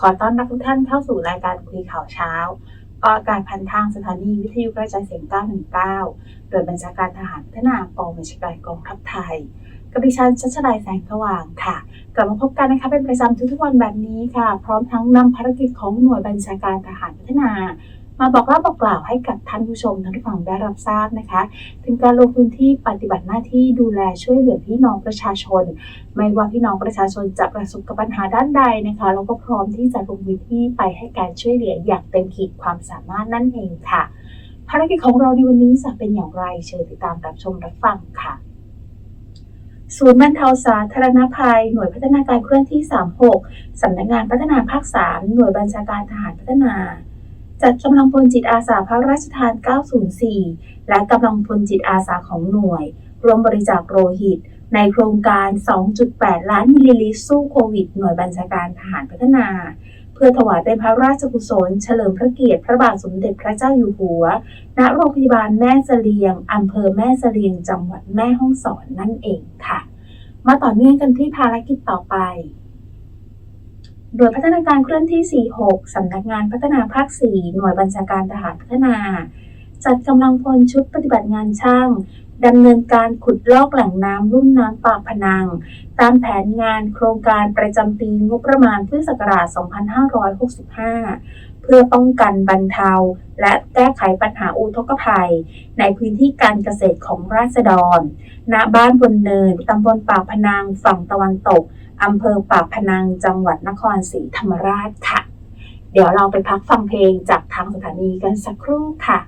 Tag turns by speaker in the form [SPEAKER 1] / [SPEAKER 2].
[SPEAKER 1] ขอต้อนรับทุกท่านเข้าสู่รายการคุยข่าวเช้าออกอากาศพันทางสถานีวิทยุกระจายเสียง919โดยบัญชาการทหารพัฒนากองบัญชาการกองทัพไทย กับดิฉันชัชนายแสงสว่างค่ะ กลับมาพบกันนะคะเป็นประจำทุกๆวันแบบนี้ค่ะ พร้อมทั้งนำภารกิจของหน่วยบัญชาการทหารพัฒนา มาบอกเล่าบอกกล่าวให้กับท่านผู้ชมท่านผู้ฟังได้รับทราบนะคะ ถึงการลงพื้นที่ปฏิบัติหน้าที่ดูแลช่วยเหลือพี่น้องประชาชน ไม่ว่าพี่น้องประชาชนจะประสบกับปัญหาด้านใดนะคะเราก็พร้อมที่จะลงพื้นที่ไปให้การช่วยเหลืออย่างเต็มขีดความสามารถนั่นเองค่ะภารกิจของเราในวันนี้จะเป็นอย่างไรเชิญติดตามรับชมรับฟังค่ะศูนย์บรรเทาสาธารณภัย หน่วยพัฒนาการเคลื่อนที่ 36 สำนักงานพัฒนาภาค 3 หน่วยบัญชาการทหารพัฒนา จัดกำลังพลจิตอาสาพระราชทาน 904 และกำลังพลจิตอาสาของหน่วย รวมบริจาคโลหิต ในโครงการ 2.8 ล้านมิลลิลิตรสู้โควิด หน่วยบัญชาการทหารพัฒนา เพื่อถวายเป็นพระราชกุศล เฉลิมพระเกียรติพระบาทสมเด็จพระเจ้าอยู่หัว ณ โรงพยาบาลแม่เสลียงอำเภอแม่เสลียง จังหวัดแม่ฮ่องสอนนั่นเองค่ะ มาต่อเนื่องกันที่ภารกิจต่อไป โดยพัฒนาการเคลื่อนที่ 46 สำนักงานพัฒนาภาค 4 หน่วยบัญชาการทหารพัฒนา จัดกำลังพลชุดปฏิบัติงานช่าง ดำเนินการขุดลอกแหล่งน้ำลุ่มน้ำปากพนัง ตามแผนงานโครงการประจำปีงบประมาณพุทธศักราช 2565 เพื่อป้องกันบรรเทา และแก้ไขปัญหาอุทกภัย ในพื้นที่การเกษตรของราษฎร ณ บ้านบนเนิน ตำบลปากพนัง ฝั่งตะวันตก อำเภอปากพนัง จังหวัดนครศรีธรรมราชค่ะ เดี๋ยวเราไปพักฟังเพลงจากทางสถานีกันสักครู่ค่ะ